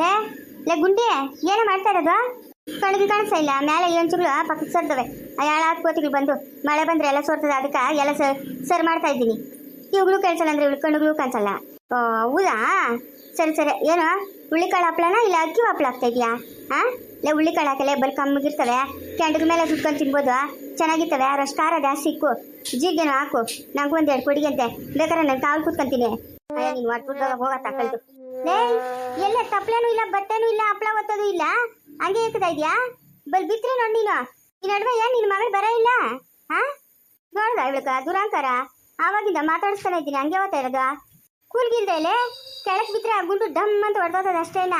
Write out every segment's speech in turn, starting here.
ಲೇ ಲೇ ಗುಂಡಿ, ಏನೋ ಮಾಡ್ತಾ ಇರೋದು? ಕಣಗಿ ಕಾಣಿಸ್ತಾ ಇಲ್ಲ. ಮೇಲೆ ಎಂಚುಗಳು ಪಕ್ಕಕ್ಕೆ ಸರ್ತವೆ. ಯಾಳಾದ ಕೋತಿಗಳು ಬಂದು ಮಳೆ ಬಂದ್ರೆ ಎಲ್ಲ ಸೋರ್ತದೆ, ಅದಕ್ಕೆ ಎಲ್ಲ ಸರ್ ಸರ್ ಮಾಡ್ತಾ ಇದ್ದೀನಿ. ಇವುಗಳು ಕೇಳಿಸಲ್ಲ ಅಂದ್ರೆ ಇವಳು ಕಣ್ಣುಗಳು ಕಾಣಿಸಲ್ಲ. ಹೌದಾ? ಸರಿ ಸರಿ. ಏನೋ, ಹುಳ್ಳಿಕಾಳು ಹಪ್ಪಳನ ಇಲ್ಲ ಅಕ್ಕಿ ಹಪ್ಳ ಆಗ್ತಾ ಇದೆಯಾ? ಹಾ ಲೇ, ಹುಳ್ಳಿಕಾಳು ಹಾಕಲೆ ಬಲ್ ಕಮ್ಮಿಗಿರ್ತವೆ ಕೆಂಡದ ಮೇಲೆ ಸುಟ್ಕೊಂಡು ತಿನ್ಬೋದು. ಚೆನ್ನಾಗಿರ್ತವೆ. ರಷ್ಟು ಖಾರ ಜಾಸ್ತಿ ಇಕ್ಕು. ಜೀಗೇನು ಹಾಕು. ನಂಗೆ ಒಂದು ಎರಡು ಅಂತೆ. ಬೇಕಾದ್ರೆ ನಾನು ಕಾಲು ಕೂತ್ಕೊಂತೀನಿ. ಅಯ್ಯ, ನೀನು ಎಲ್ಲ ತಪ್ಲೇನೂ ಇಲ್ಲ, ಬಟ್ಟೆನೂ ಇಲ್ಲ, ಹಪ್ಳ ಒತ್ತೋದು ಇಲ್ಲ. ಹಂಗೆ ಇರ್ತಾ ಇದೆಯಾ? ಬಲ್ ಬಿತ್ರಿ ನೋಡಿ ನೀನು. ಈ ನಡುವೆ ಏನ್ ನಿನ್ನ ಮಗಳು ಬರ ಇಲ್ಲ? ಹಾ? ನೋಡ್ದ ಇವಳಕ ದುರಾಂಕಾರ? ಆವಾಗಿಂದ ಮಾತಾಡಿಸ್ತಾನೆ ಇದ್ದೀನಿ, ಹಂಗೆ ಓದ್ತಾ ಇರೋದು. ಕೂಲ್ಗಿಲ್ದೇಲೆ ಕೆಳಕ್ ಬಿದ್ರೆ ಗುಂಡು ಡಮ್ ಅಂತ ಹೊಡೆದೋದ ಅಷ್ಟೇನ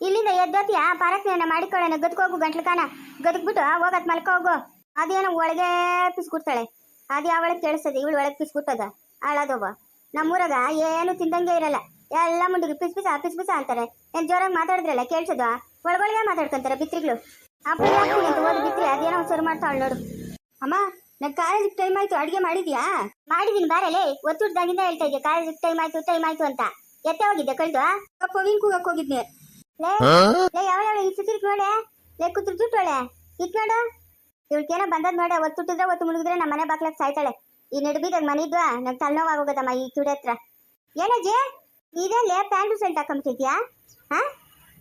ಇಲ್ಲಿಂದ ಎದ್ದೋತಿಯ ಪಾರಕ್ನ ಮಾಡಿಕೊಳ್ಳೋಣ ಗದ್ಕೋಗು ಗಂಟ್ಲು ಕಾಣ. ಗದ್ಕ್ಬಿಟ್ಟು ಹೋಗತ್ ಮಲ್ಕ ಹೋಗು. ಅದೇನೋ ಒಳಗೆ ಪಿಸ್ಕೊಡ್ತಾಳೆ. ಅದು ಯಾವಳಗೆ ಕೇಳಿಸ್ತದೆ? ಇವಳು ಒಳಗೆ ಪಿಸ್ಕೊಟ್ಟದ ಹಾಳಾದವ ನಮ್ಮೂರಾಗ ಏನು ತಿಂದಂಗೆ ಇರಲ್ಲ. ಎಲ್ಲ ಮುಂದಿಗೆ ಪಿಸ್ ಪಿಸ ಪಿಸ್ ಪಿಸ ಅಂತಾರೆ. ನಾನು ಜೋರಾಗಿ ಮಾತಾಡಿದ್ರಲ್ಲ ಕೇಳಿಸೋದು? ಒಳಗೊಳಗೆ ಮಾತಾಡ್ಕೊಂತಾರೆ ಬಿತ್ರಿಗಳು. ಅಪ್ಪ ಅಂತ ಓದಿ ಬಿತ್ರಿ? ಅದೇನೋ ಶುರು ಮಾಡ್ತಾವಳು ನೋಡು. ಅಮ್ಮ ನನ್ ಕಾಲೇಜಿಗೆ ಟೈಮ್ ಆಯ್ತು ಅಡಿಗೆ ಮಾಡಿದ್ಯಾ? ಮಾಡಿದೀನಿ ಬಾರಲೇ ಒತ್ತುಡ್ದಾಗಿಂದ ಹೇಳ್ತಾ ಇದ್ದೆ ಕಾಲೇಜಿಗೆ ಟೈಮ್ ಆಯ್ತು ಟೈಮ್ ಆಯ್ತು ಅಂತ. ಎತ್ತೆ ಹೋಗಿದ್ದೆ ಕಳ್ದು ಪವಿನ್ ಕೂಗಕ್ಕೆ ಹೋಗಿದ್ನಿ. ಲೇ ಲೇ ಯಾವ ಈ ಸುತ್ತಿರ್ಕ್ ನೋಡೆ ಲೇ ಕೂತ್ರು ಜುಟ್ಟೋಳೆ ಇತ್ ನೋಡು ಇವಳ್ಕೇನೋ ಬಂದದ್ ನೋಡೆ ಒತ್ತುಟ್ಟಿದ್ರೆ ಒತ್ತು ಮುಳುಗಿದ್ರೆ ನಮ್ಮ ಮನೆ ಬಾಕ್ಲಕ್ ಸಾಯ್ತಾಳೆ. ಈ ನಡುಬಿದಾಗ ಮನೆ ಇದ್ವಾ? ನಂಗೆ ತಲೆನೋವಾಗೋಗದಮ್ಮ ಈ ಚುಡಿ ಹತ್ರ. ಏನಜ್ಜಿ? ಇದೇನೆ ಪ್ಯಾಂಟು ಸೆಂಟ್ ಹಾಕೊಂಬಿಟ್ಟಿದ್ಯಾ ಹಾ?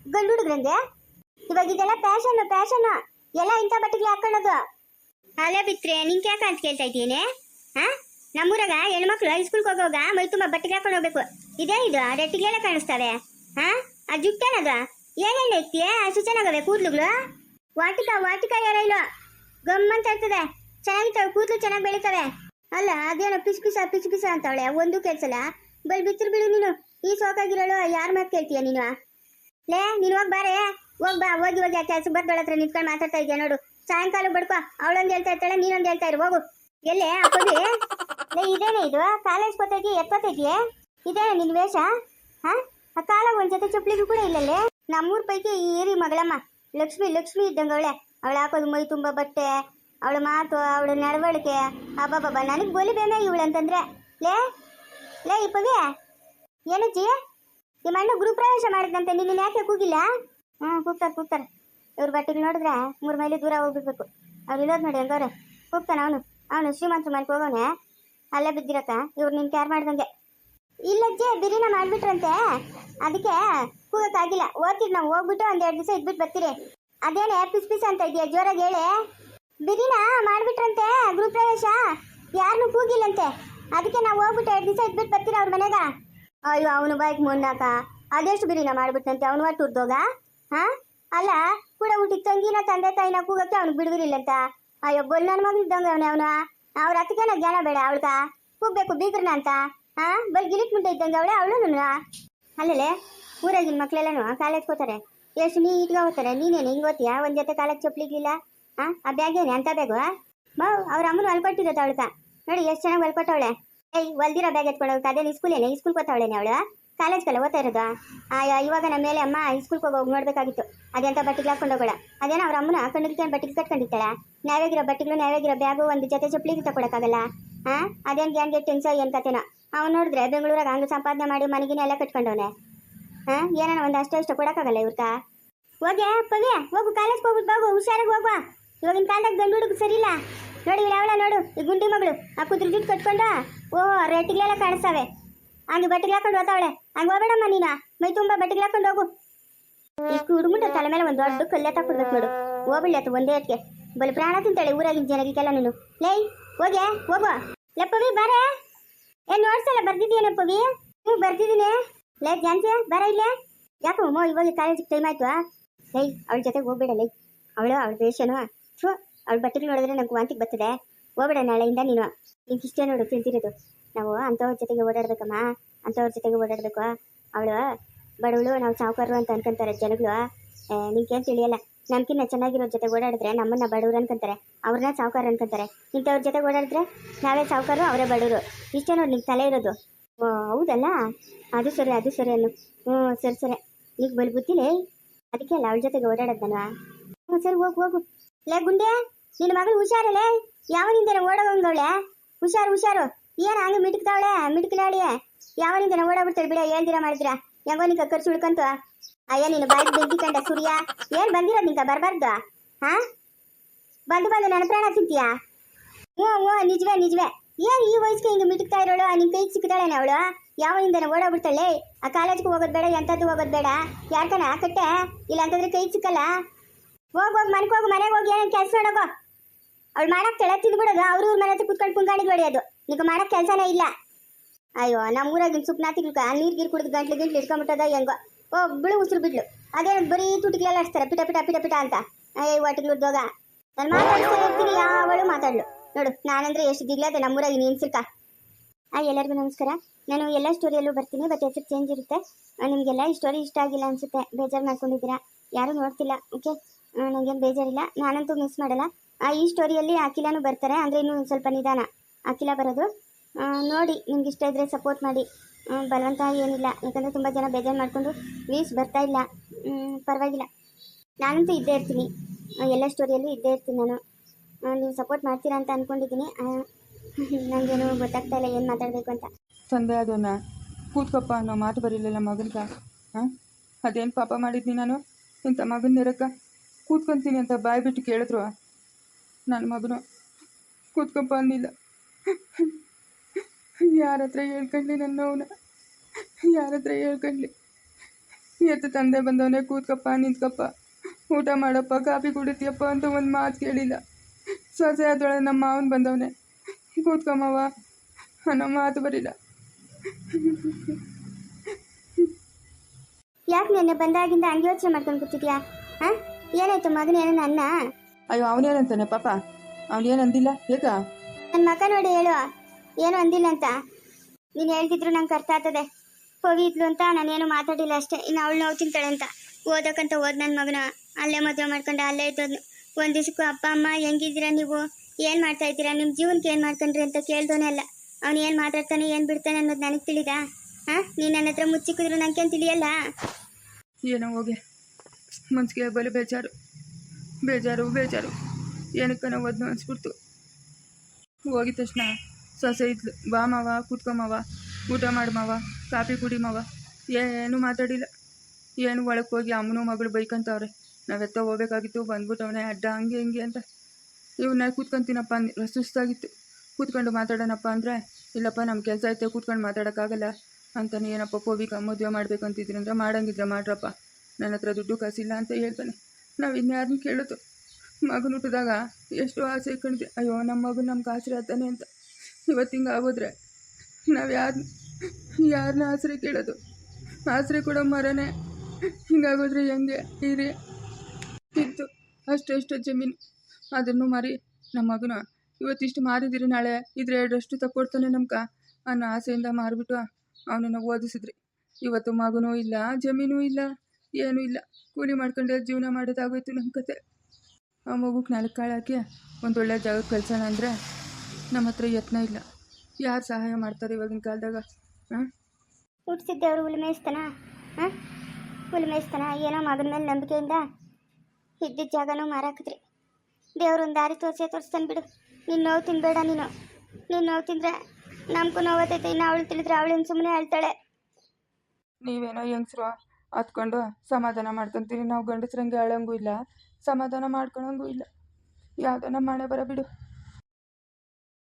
ಗಂಡು ಹುಡುಗ್ರಂದೆ? ಇವಾಗ ಇದೆಲ್ಲ ಫ್ಯಾಷನ್ ಫ್ಯಾಷನ್ ಎಲ್ಲ ಇಂಥ ಬಟ್ಟೆಗಳು ಹಾಕೊಳ್ಳೋದು. ಅಲ್ಲೇ ಬಿತ್ರೆ ನಿಂಗೆ ಯಾಕೆ ಅಂತ ಕೇಳ್ತಾ ಇದ್ದೀನಿ? ಹಾ? ನಮ್ಮೂರಾಗ ಹೆಣ್ಮಕ್ಳು ಹೈಸ್ಕೂಲ್ಗೆ ಹೋಗುವಾಗ ಮೈ ತುಂಬ ಬಟ್ಟೆಗೆ ಹಾಕೊಂಡು ಹೋಗ್ಬೇಕು. ಇದೇ ಇದು ರೆಟ್ಟಿಗೆಲ್ಲ ಕಾಣಿಸ್ತವೆ. ಹಾ? ಆ ಜುಟ್ಟೇನದ ಏನೇನು ಐತಿ ಅಷ್ಟು ಚೆನ್ನಾಗವೆ ಕೂದಲುಗಳು? ವಾಟಿಕ ವಾಟಿಕ ಯಾರ ಇಲ್ಲ? ಗಮ್ಮಂತ ಇರ್ತದೆ ಚೆನ್ನಾಗಿರ್ತವೆ ಕೂದಲು ಚೆನ್ನಾಗಿ ಬೆಳಿತವೆ. ಅಲ್ಲ, ಅದೇನೋ ಪಿಸ್ ಪಿಸ ಪಿಸ್ ಪಿಸ ಅಂತವಳೆ, ಒಂದು ಕೆಲ್ಸಲ್ಲ ಬಲ್ ಬಿತ್ತರು ಬಿಡು ನೀನು. ಈ ಸೋಕಾಗಿರೋಳು ಯಾರ ಮಾತು ಕೇಳ್ತೀಯ ನೀನು? ಲೇ, ನೀನು ಹೋಗಿ ಬಾರೆ. ಹೋಗ್ ಬಾ, ಹೋಗಿ ಹೋಗಿ ಕೆಲ್ಸಕ್ಕೆ ಬರ್ದೋಳ ಹತ್ರ ನಿಂತ್ಕೊಂಡು ಮಾತಾಡ್ತಾ ಇದೆಯಾ ನೋಡು. ಸಾಯಂಕಾಲ ಬಡ್ಕೋ, ಅವಳೊಂದು ಹೇಳ್ತಾ ಇರ್ತಾಳೆ, ನೀನೊಂದು ಹೇಳ್ತಾ ಇರು, ಹೋಗು. ಎಲ್ಲೇ ಅಪ್ಪದಿ ಲೇ, ಇದೇನೆ ಇದು? ಕಾಲೇಜ್ ಪತ್ರಿಕೆ ಎತ್ತೋತೈತಿಯೇ ಇದೇನೆ ನಿನ್ ವೇಷ? ಹಾ? ಆ ಕಾಲ ಒಂದ್ ಜೊತೆ ಚಪ್ಪಲಿಗೂ ಕೂಡ ಇಲ್ಲಲ್ಲೇ? ನಮ್ಮೂರ್ ಪೈಕಿ ಈ ಏರಿ ಮಗಳಮ್ಮ. ಲಕ್ಷ್ಮಿ ಲಕ್ಷ್ಮಿ ಇದ್ದಂಗ ಅವಳೆ. ಅವಳು ಹಾಕೋದು ಮೈ ತುಂಬಾ ಬಟ್ಟೆ, ಅವಳ ಮಾತು, ಅವಳ ನಡವಳಿಕೆ. ಅಬ್ಬಬ್ಬಬ್ಬ, ನನಗೆ ಬೋಲಿ ಬೇನೆ ಇವಳು ಅಂತಂದ್ರೆ ಲೇ ಲೇ ಇಪ್ಪಗೆ ಏನಜ್ಜಿ ನಿಮ್ಮ ಅಣ್ಣ ಗುರು ಪ್ರವೇಶ ಮಾಡಿದಂತೆ ನಿನ್ನ ಯಾಕೆ ಕೂಗಿಲ್ಲ? ಹ್ಞೂ ಕೂಗ್ತಾರೆ ಕೂಗ್ತಾರೆ. ಇವ್ರ ಬಟ್ಟಿಗೆ ನೋಡಿದ್ರೆ ಮೂರು ಮೈಲಿ ದೂರ ಹೋಗ್ಬಿಡ್ಬೇಕು. ಅವ್ರು ಇಲ್ಲೋದು ನೋಡಿ ಹಂಗವ್ರೆ. ಕೂಗ್ತಾನೆ ಅವನು. ಅವನು ಶ್ರೀಮಂತ ಮನೆಗೆ ಹೋಗೋನೆ ಅಲ್ಲೇ ಬಿದ್ದಿರತ್ತ. ಇವ್ರು ನಿನ್ ಕ್ಯಾರ್ ಮಾಡ್ದಂಗೆ. ಇಲ್ಲಜ್ಜಿ ಬಿರಿನ ಮಾಡ್ಬಿಟ್ರಂತೆ. ಅದಕ್ಕೆ ಕೂಗೋಕ್ಕಾಗಿಲ್ಲ ಓದ್ತಿದ್ ನಾವು. ಹೋಗ್ಬಿಟ್ಟು ಒಂದೆರಡು ಎರಡು ದಿವಸ ಇದ್ಬಿಟ್ಟು ಬರ್ತೀರಿ. ಅದೇನೆ ಪಿಸ್ ಪಿಸ್ ಅಂತ ಇದೆಯಾ? ಜೋರಾಗಿ ಹೇಳಿ. ಬಿರಿನ ಮಾಡ್ಬಿಟ್ರಂತೆ ಗೃಹ ಪ್ರವೇಶ. ಯಾರನ್ನೂ ಕೂಗಿಲ್ಲಂತೆ. ಅದಕ್ಕೆ ನಾವು ಹೋಗ್ಬಿಟ್ಟು ಎರಡು ದಿವಸ ಇದ್ಬಿಟ್ಟು ಬರ್ತೀರ ಅವ್ರ ಮನೆಗ? ಅಯ್ಯೋ, ಅವನು ಬೈಕ್ ಮೊನ್ನಾಕ ಅದೆಷ್ಟು ಬಿರಿನ ಮಾಡ್ಬಿಟ್ಟಂತೆ ಅವನು ಒಟ್ಟು ತುರ್ದೋಗ ಹಾ? ಅಲ್ಲ, ಕೂಡ ಹುಟ್ಟಿದ ತಂಗಿನ ತಂದೆ ತಾಯಿನ ಕೂಗಕ್ಕೆ ಅವ್ನಿಗೆ ಅಂತ ಅಯ್ಯೋ, ಬೊಲ್ ನನ್ನ ಮಗ ಇದ್ದಂಗೆ ಅವನೇ ಅವನು ಅವ್ರ ಅತ್ತಿಗೆನ ಜ್ಞಾನ ಬೇಡ ಅವಳ್ಗ. ಕೂಗ್ಬೇಕು ಬೀಗ್ರನ ಅಂತ? ಹಾ? ಬಲ್ ಗಿರಿಟ್ ಮುಂದೆ ಇದ್ದಂಗೆ ಅವಳೆ, ಅವಳು ಅಲ್ಲೇ ಊರಾಗಿನ ಮಕ್ಳೆಲ್ಲನು ಕಾಲೇಜ್ ಹೋಗ್ತಾರೆ. ಎಷ್ಟು ನೀ ಇಟ್ಕೊ ಹೋಗ್ತಾರೆ. ನೀನೇನು ಹಿಂಗೆ ಓದ್ತೀಯಾ? ಒಂದ್ ಜೊತೆ ಕಾಲೇಜ್ ಚಪ್ಪಲಿಗಿಲ್ಲ ಹಾ ಆ ಬ್ಯಾಗ್ ಏನು ಅಂತ ಬೇಗ ಬಾ, ಅವ್ರ ಅಮ್ಮನ ಹೊಲ್ಕೊಟ್ಟಿರೋದು ಅವಳ್ಕ ನೋಡಿ, ಎಷ್ಟು ಚೆನ್ನಾಗಿ ಹೊಲ್ಕೊಟ್ಟವಳೆ ಏಯ್, ಹೊಲ್ದಿರೋ ಬ್ಯಾಗ್ ಎತ್ಕೊಂಡು ಅದೇನು ಸ್ಕೂಲೇನೆ ಸ್ಕೂಲ್ ಹೋಗ್ತಾವಳೇನೆ ಅವಳು? ಕಾಲೇಜ್ಗೆಲ್ಲ ಓದ್ತಾ ಇರೋದು? ಇವಾಗ ನಮ್ಮ ಮೇಲೆ ಅಮ್ಮ ಸ್ಕೂಲ್ಗೆ ಹೋಗಿ ನೋಡ್ಬೇಕಾಗಿತ್ತು. ಅದೆಂತ ಬಟ್ಟೆಗೆ ಹಾಕೊಂಡು ಹೋಗೋಳ ಅದೇನೋ ಅವ್ರ ಅಮ್ಮನ ಕಣ್ಣಿಗೆ ಬಟ್ಟಿಗೆ ಕಟ್ಕೊಂಡಿರ್ತಾಳೆ ನ್ಯಾಯಾಗಿರೋ ಬಟ್ಟೆಗಳು ನ್ಯಾಯಾಗಿರೋ ಬ್ಯಾಗು ಒಂದು ಜೊತೆ ಚಪ್ಪಲಿಗೆ ತಗೊಳಕ್ಕಾಗಲ್ಲ ಹಾ ಅದೇನ್ ಗ್ಯಾಂಗೆ ಟೆನ್ಸೋ ಏನ್ ಕತೆನೋ? ಅವ್ನು ನೋಡಿದ್ರೆ ಬೆಂಗಳೂರಾಗ ಹಂಗ ಸಂಪಾದನೆ ಮಾಡಿ ಮನೆಗಿನ ಎಲ್ಲ ಕಟ್ಕೊಂಡವನೆ. ಹಾ ಏನಾನ ಒಂದು ಅಷ್ಟೋ ಇಷ್ಟ ಕೊಡೋಕ್ಕಾಗಲ್ಲ ಇವ್ರಕ? ಹೋಗ್ಯಾ ಪವ್ಯ ಹೋಗು ಕಾಲೇಜ್ ಹೋಗ್ಬಿಟ್ಟು ಹೋಗು ಹುಷಾರಾಗಿ ಹೋಗುವ. ಇವಾಗಿನ ಕಾಲದಾಗ ಗಂಡು ಹುಡುಗ ಸರಿ ಇಲ್ಲ ನೋಡಿ ಅವಳ ನೋಡು, ಈ ಗುಂಡಿ ಮಗಳು. ಆ ಕುದುರೆ ಜುಟ್ಟು ಕಟ್ಕೊಂಡ ಓ ರೆಟ್ಟಿಗೆಲ್ಲ ಕಾಣಿಸ್ತಾವೆ. ಹಂಗೆ ಬಟ್ಟೆಗೆ ಹಾಕೊಂಡು ಹೋಗ್ತಾವಳೆ ಹಂಗೆ ಹೋಗ್ಬೇಡಮ್ಮ ನೀನ. ಮೈ ತುಂಬ ಬಟ್ಟೆಗೆ ಹಾಕೊಂಡು ಹೋಗು. ಇಷ್ಟು ಹುಡುಗುಂಟ ತಲೆ ಮೇಲೆ ಒಂದು ದೊಡ್ಡ ಕಲ್ಲೆ ತಕ್ಕೊಡ್ಬೇಕು ನೋಡು. ಹೋಗ್ಬಿಡ್ಲಿ ಆತು ಒಂದೇ ಹೊತ್ತಿಗೆ. ಬಲಿ ಪ್ರಾಣ ತಿಂತಾಳೆ ಊರಾಗಿನ ಜನಗಿಗೆಲ್ಲ ನೀನು. ಲೈ, ಹೋಗೆ ಹೋಗು ಲೆಪ್ಪವಿ ಬಾರೆ. ಏನ್ ನೋಡ್ಸಲ್ಲ ಬರ್ದಿದ್ದೀಯ ಪವಿ? ಹ್ಞೂ, ಬರ್ದಿದ್ದೀನಿ. ಲೇ, ಜಾನ್ಸಿ, ಬರ ಇಲ್ಲೇ. ಯಾಕೋ ಅಮ್ಮ ಇವಾಗ ಕಾಲೇಜಿಗೆ ಟೈಮ್ ಆಯ್ತು ಲೈ, ಅವಳ ಜೊತೆಗೆ ಹೋಗ್ಬೇಡ, ಲೈ. ಅವಳು, ಅವಳ ವೇಷನು. ಥೂ. ಅವಳ ಬಟ್ಟೆಗಳು ನೋಡಿದ್ರೆ ನಮ್ಗೆ ವಾಂತಿಗೆ ಬರ್ತದೆ. ಹೋಗ್ಬೇಡ ನಾಳೆಯಿಂದ ನೀನು. ನಿಮ್ಗೆ ಇಷ್ಟೇ ನೋಡು ತಿಂತಿರೋದು ನಾವು ಅಂಥವ್ರ ಜೊತೆಗೆ ಓಡಾಡ್ಬೇಕಮ್ಮ. ಅಂಥವ್ರ ಜೊತೆಗೆ ಓಡಾಡ್ಬೇಕು. ಅವಳು ಬಡವಳು, ನಾವು ಸಾವುಕಾರರು ಅಂತ ಅನ್ಕೊಂತಾರೆ ಜನಗಳು. ನಿಂಗೇನು ತಿಳಿಯಲ್ಲ ನಮ್ಕಿನ್ನ ಚೆನ್ನಾಗಿರೋ ಜೊತೆ ಓಡಾಡಿದ್ರೆ ನಮ್ಮನ್ನ ಬಡವರು ಅನ್ಕೊಂತಾರೆ. ಅವ್ರನ್ನ ಸಾವುಕಾರ ಅನ್ಕೊಂತಾರೆ. ಇಂಥವ್ರ ಜೊತೆ ಓಡಾಡಿದ್ರೆ ನಾವೇ ಸಾವುಕಾರರು, ಅವರೇ ಬಡವರು. ಇಷ್ಟೇ ನೋಡಿ ನಿಂಗೆ ತಲೆ ಇರೋದು. ಹೌದಲ್ಲ? ಅದು ಸರಿ ಅದು ಸರಿ ಅನ್ನು. ಹ್ಞೂ, ಸರಿ ಸರಿ. ಈಗ ಬಲ್ ಬುದ್ಧಿಲೇ ಅದಕ್ಕೆ ಅಲ್ಲ, ಅವಳ ಜೊತೆಗೆ ಓಡಾಡೋದಲ್ವಾ ಹ್ಞೂ, ಸರಿ, ಹೋಗು ಹೋಗು. ಲೇ ಗುಂಡೆ ನಿನ್ನ ಮಗಳು ಹುಷಾರಲ್ಲೇ? ಓಡ ಓಡೋಗಂಗವಳೆ ಹುಷಾರು ಹುಷಾರು. ಏನು ಹಂಗೆ ಮಿಟ್ಕ್ತಾವಳೆ? ಮಿಟ್ಕಿಲಾಳಿ ಯಾವನಿಂದನೇ ಓಡಾಡ್ಬಿಡ್ತಾಳೆ ಬಿಡ ಹೇಳ್ದಿರ ಮಾಡಿದ್ರ? ಹೆಂಗೋ ನಿಂಕ ಖರ್ಚು ಉಳ್ಕಂತು. ಅಯ್ಯ, ನೀನು ಬಾಯಿ ಕಂಡ ಸೂರ್ಯ ಏನ್ ಬಂದಿರೋದು ನಿಂಗೆ ಬರಬಾರ್ದು? ಹಾ? ಬಂದು ಬಂದು ನನ್ನ ಪ್ರಾಣ ತಿಂತೀಯಾ? ಓ ಓ ನಿಜವೇ ನಿಜವೇ. ಏನ್ ಈ ವಯಸ್ಸಿಗೆ ಹಿಂಗೆ ಮಿಟಕ್ತಾ ಇರೋಳು? ನಿನ್ ಕೈ ಸಿಕ್ತಾಳೇನೆ ಅವಳು? ಯಾವಾಗಿಂದನೇ ಓಡಾಬಿಡ್ತಾಳೆ ಆ ಕಾಲೇಜ್ಗೆ ಹೋಗೋದ್ ಬೇಡ ಎಂಥದ್ದು ಹೋಗೋದ್ ಬೇಡ? ಯಾಕನ ಕಟ್ಟೆ? ಇಲ್ಲ ಅಂತಂದ್ರೆ ಕೈ ಸಿಕ್ಕಲ್ಲ? ಹೋಗ್ ಹೋಗ್, ಮನೆಗೆ ಹೋಗಿ ಮನೆಗೆ ಹೋಗಿ ಏನೇನು ಕೆಲಸ ನೋಡೋಗೋ ಅವ್ಳು ಮಾಡಕ್ ತೆಳ ತಿಂದ್ಬಿಡೋದು, ಅವ್ರ ಇವ್ರ ಮನೆ ಹತ್ರ ಕುತ್ಕೊಂಡು ಪುಂಗಾಣಿಗೆ ಹೊಡೆಯೋದು ನೀವು ಮಾಡಕ್ ಕೆಲಸನೇ ಇಲ್ಲ. ಅಯ್ಯೋ ನಮ್ಮ ಊರಾಗಿನ ಆ ನೀರ್ ಗೀರ್ ಕುಡಿದು ಗಂಟ್ಲು ಗಂಟ್ಲು ಇಟ್ಕೊಂಡ್ಬಿಟ್ಟದ ಹೆಂಗೋ. ಓ ಬಿಳು ಉಸಿರು ಬಿಡ್ಲು. ಅದೇ ಬರೀ ತುಟಿಗೆಲ್ಲ ಆಡ್ಸ್ತಾರೆ ಪಿಟ ಪಿಟ ಪಿಟ ಪಿಟ ಅಂತ. ಅಯ್ಯ ಒಟ್ಟಿಗೆ ಉಡ್ದೋಗ ನಾನು ಮಾತಾಡ್ತಾ ಇರ್ತೀನಿ, ಯಾವಳು ಮಾತಾಡ್ಲು. ನೋಡು, ನಾನಂದ್ರೆ ಎಷ್ಟು ದಿಗ್ಲದೆ ನಮ್ಮೂರಾಗಿ ನೀನ್ ಸಿಕ್ಕ ಆ ಎಲ್ಲರಿಗೂ ನಮಸ್ಕಾರ. ನಾನು ಎಲ್ಲ ಸ್ಟೋರಿಯಲ್ಲೂ ಬರ್ತೀನಿ ಬಟ್ ಹೆಸರು ಚೇಂಜ್ ಇರುತ್ತೆ. ನಿಮಗೆಲ್ಲ ಈ ಸ್ಟೋರಿ ಇಷ್ಟ ಆಗಿಲ್ಲ ಅನ್ಸುತ್ತೆ, ಬೇಜಾರು ಮಾಡ್ಕೊಂಡಿದ್ದೀರಾ? ಯಾರೂ ನೋಡ್ತಿಲ್ಲ ಓಕೆ ನನಗೇನು ಬೇಜಾರಿಲ್ಲ. ನಾನಂತೂ ಮಿಸ್ ಮಾಡಲ್ಲ. ಈ ಸ್ಟೋರಿಯಲ್ಲಿ ಅಖಿಲಾನು ಬರ್ತಾರೆ, ಅಂದರೆ ಇನ್ನೂ ಸ್ವಲ್ಪ ನಿಧಾನ. ಅಖಿಲ ಬರೋದು. ನೋಡಿ, ನಿಮ್ಗೆ ಇಷ್ಟ ಇದ್ದರೆ ಸಪೋರ್ಟ್ ಮಾಡಿ. ಬಲವಂತ ಏನಿಲ್ಲ. ಯಾಕಂದರೆ ತುಂಬ ಜನ ಬೇಜಾರು ಮಾಡಿಕೊಂಡು ವ್ಯೂಸ್ ಬರ್ತಾ ಇಲ್ಲ. ಪರವಾಗಿಲ್ಲ. ನಾನಂತೂ ಇದ್ದೇ ಇರ್ತೀನಿ. ಎಲ್ಲ ಸ್ಟೋರಿಯಲ್ಲೂ ಇದ್ದೇ ಇರ್ತೀನಿ ನಾನು. ನೀವು ಸಪೋರ್ಟ್ ಮಾಡ್ತೀರಾ ಅಂತ ಅಂದ್ಕೊಂಡಿದ್ದೀನಿ ನನಗೇನು ಗೊತ್ತಾಗ್ತಾ ಇಲ್ಲ ಏನು ಮಾತಾಡಬೇಕು ಅಂತ. ತಂದೆ, ಅದನ್ನ ಕೂತ್ಕೊಪ್ಪ ಅನ್ನೋ ಮಾತು ಬರಲಿಲ್ಲ ಮಗನಿಗೆ. ಹಾಂ ಅದೇನು ಪಾಪ ಮಾಡಿದ್ನಿ ನಾನು? ಇಂಥ ಮಗನ ನೆರಕ್ಕ ಕೂತ್ಕೊಂತೀನಿ ಅಂತ ಬಾಯಿ ಬಿಟ್ಟು ಕೇಳಿದ್ರು. ನನ್ನ ಮಗನು ಕೂತ್ಕೊಂಬ ಅಂದಿಲ್ಲ ಯಾರ ಹತ್ರ ಹೇಳ್ಕೊಂಡ್ಲಿ ನನ್ನ ನೋವನ್ನ ಯಾರ ಹತ್ರ ಹೇಳ್ಕೊಂಡ್ಲಿ? ಎತ್ತ ತಂದೆ ಬಂದವನೇ ಕೂತ್ಕಪ್ಪ, ನಿಂತ್ಕಪ್ಪ. ಊಟ ಮಾಡಪ್ಪ, ಕಾಫಿ ಕುಡಿತೀಯಪ್ಪ ಅಂತ ಒಂದು ಮಾತು ಕೇಳಿಲ್ಲ. ಸೊಸೆ ಆದೊಳಗೆ ನಮ್ಮ ಮಾವನ ಬಂದವನೇ. ಕೂತ್ಕೊಂಬವ ಅನ್ನೋ ಮಾತು ಬರಿಲ್ಲ. ಯಾಕೆ ನಿನ್ನೆ ಬಂದಾಗಿಂದ ಹಂಗೆ ಯೋಚನೆ ಮಾಡ್ಕೊಂಡು ಕೂತಿದ್ಯಾ ಹಾಂ ಏನಾಯ್ತು ಮಗನ ಏನೋ ಅನ್ನ? ಅಯ್ಯೋ ಅವನೇನಂತಾನೆ ಪಾಪ? ಅವನೇನು ಅಂದಿಲ್ಲ? ಏಕ ನನ್ನ ಮಗ ನೋಡಿ ಹೇಳು. ಏನು ಅಂದಿಲ್ಲ ಅಂತ. ನೀನು ಹೇಳ್ತಿದ್ರು ನಂಗೆ ಅರ್ಥ ಆಗ್ತದೆ. ಹೋಗಿದ್ಲು ಅಂತ ನಾನೇನು ಮಾತಾಡಿಲ್ಲ ಅಷ್ಟೇ. ಇನ್ನು ಅವಳು ನೋವು ತಿಂತಾಳೆ ಅಂತ. ಓದಕ್ಕಂತ ಓದ್ ನನ್ನ ಮಗನ. ಅಲ್ಲೇ ಮದುವೆ ಮಾಡ್ಕೊಂಡು ಅಲ್ಲೇ ಇದ್ದೋದ್ನು. ಒಂದು ದಿವಸಕ್ಕೂ ಅಪ್ಪ ಅಮ್ಮ ಹೆಂಗಿದ್ದೀರಾ ನೀವು? ಏನು ಮಾಡ್ತಾ ಇದ್ದೀರಾ? ನಿಮ್ಮ ಜೀವನಕ್ಕೆ ಏನು ಮಾಡ್ಕೊಂಡ್ರಿ ಅಂತ ಕೇಳ್ದೋನೆ ಅಲ್ಲ. ಅವ್ನು ಏನ್ ಮಾತಾಡ್ತಾನೆ ಏನು ಬಿಡ್ತಾನೆ ಅನ್ನೋದು ನನಗೆ ತಿಳಿದಾ? ಹಾಂ ನೀನ್ ನನ್ನ ಹತ್ರ ಮುಚ್ಚಿಕ್ಕಿದ್ರು ನಂಗೇನು ತಿಳಿಯಲ್ಲ? ಏನೋ ಹೋಗಿ. ಮನ್ಸಿಗೆ ಬಲು ಬೇಜಾರು ಬೇಜಾರು ಬೇಜಾರು. ಏನಕ್ಕೆ ನಾವು ಅದನ್ನ ಅನ್ಸ್ಬಿಡ್ತು? ಹೋಗಿದ ತಕ್ಷಣ ಸೊಸೆ ಇದ್ಲು. ಬಾ ಮಾವ ಊಟ ಮಾಡಿ ಕಾಫಿ ಕುಡಿ ಮಾವ. ಏನು ಮಾತಾಡಿಲ್ಲ. ಏನು ಒಳಗೆ ಹೋಗಿ ಅಮ್ಮನೂ ಮಗಳು ಬೈಕಂತವ್ರೆ. ನಾವೆತ್ತ ಹೋಗ್ಬೇಕಾಗಿತ್ತು, ಬಂದ್ಬಿಟ್ಟವನೇ ಅಡ್ಡ ಹಂಗೆ ಹಿಂಗೆ ಅಂತ. ಇವನ್ನ ಕೂತ್ಕೊಂತೀನಪ್ಪ ಅಂದ್ರೆ ಸುಸ್ತಾಗಿತ್ತು ಕೂತ್ಕೊಂಡು ಮಾತಾಡೋಣಪ್ಪ ಅಂದರೆ, ಇಲ್ಲಪ್ಪ ನಮ್ಮ ಕೆಲಸ ಐತೆ, ಕೂತ್ಕೊಂಡು ಮಾತಾಡೋಕ್ಕಾಗಲ್ಲ. ಅಂತಾನೆ, ಏನಪ್ಪ ಕೋವಿಕ ಮದುವೆ ಮಾಡಬೇಕು ಅಂತಿದ್ರಿ ಅಂದ್ರೆ ಮಾಡಂಗಿದ್ರೆ ಮಾಡ್ರಪ್ಪ. ನನ್ನ ಹತ್ರ ದುಡ್ಡು ಕಾಸಿಲ್ಲ ಅಂತ ಹೇಳ್ತಾನೆ. ನಾವು ಇನ್ಯಾರನ್ನೂ ಕೇಳೋದು. ಮಗನ ಹುಟ್ಟಿದಾಗ ಎಷ್ಟು ಆಸೆ ಕಣಿದೆ ಅಯ್ಯೋ ನಮ್ಮ ಮಗು ನಮ್ಗೆ ಆಸರೆ ಆಗ್ತಾನೆ ಅಂತ. ಇವತ್ತು ಹಿಂಗೆ ಆಗೋದ್ರೆ ನಾವು ಯಾರನ್ನ ಯಾರನ್ನ ಆಸರೆ ಕೇಳೋದು? ಆಸರೆ ಕೊಡೋ ಮರನೇ ಹಿಂಗಾಗೋದ್ರೆ ಹೆಂಗೆ? ಇರಿ. ಇತ್ತು. ಅಷ್ಟು ಜಮೀನು. ಅದನ್ನು ಮಾರಿ ನಮ್ಮ ಮಗನ. ಇವತ್ತಿಷ್ಟು ಮಾರಿದಿರಿ ನಾಳೆ. ಇದ್ರೆ ಎರಡಷ್ಟು ತಕ್ಕೊಡ್ತಾನೆ ನಮ್ಕ. ಅನ್ನೋ ಆಸೆಯಿಂದ ಮಾರಿಬಿಟ್ಟು ಅವನನ್ನು ಓದಿಸಿದ್ರಿ. ಇವತ್ತು ಮಗನೂ ಇಲ್ಲ, ಜಮೀನೂ ಇಲ್ಲ. ಏನೂ ಇಲ್ಲ. ಕೂಲಿ ಮಾಡ್ಕೊಂಡೆ ಜೀವನ ಮಾಡೋದಾಗೋಯ್ತು ನಮ್ಮ ಕತೆ. ಆ ಮಗುಗೆ ನಾಲ್ಕು ಕಾಳು ಹಾಕಿ ಒಂದೊಳ್ಳೆ ಜಾಗಕ್ಕೆ ಕಳ್ಸೋಣ ಅಂದರೆ ನಮ್ಮ ಹತ್ರ ಯತ್ನ ಇಲ್ಲ. ಯಾರು ಸಹಾಯ ಮಾಡ್ತಾರೆ ಇವಾಗಿನ ಕಾಲದಾಗ? ಹಾಂ ಹುಟ್ಟಿಸಿದ್ದೇವ್ರು ಹುಲ್ ಮೇಯಿಸ್ತಾನ ಹಾಂ ಉಲ್ಮೇಯಿಸ್ತಾನ ಏನೋ ಮಗನ ಮೇಲೆ ನಂಬಿಕೆಯಿಂದ ಇದ್ದಿದ್ದ ಜಾಗನೂ ಮಾರಾಕಿದ್ರಿ. ದೇವ್ರು ಒಂದು ದಾರಿ ತೋರಿಸೇ ತೋರಿಸ್ತಾನೆ ಬಿಡು. ನೀನು ನೋವು ತಿನ್ಬೇಡ ನೀನು. ನೀನು ನೋವು ತಿಂದರೆ ನಮಗೂ ನೋವತ್ತೈತೆ. ಇನ್ನು ಅವಳು ತಿಳಿದ್ರೆ ಅವಳೇನು ಸುಮ್ಮನೆ ಹೇಳ್ತಾಳೆ ನೀವೇನೋ ಹೆಂಗಸ್ರು ಹತ್ಕೊಂಡು ಸಮಾಧಾನ ಮಾಡ್ಕೊಂತೀರಿ ನಾವು ಗಂಡಸ್ರಂಗೆ ಅಳಂಗೂ ಇಲ್ಲ ಸಮಾಧಾನ ಮಾಡ್ಕೊಳಂಗೂ ಇಲ್ಲ. ಯಾವುದೋ ಮಳೆ ಬರ ಬಿಡು.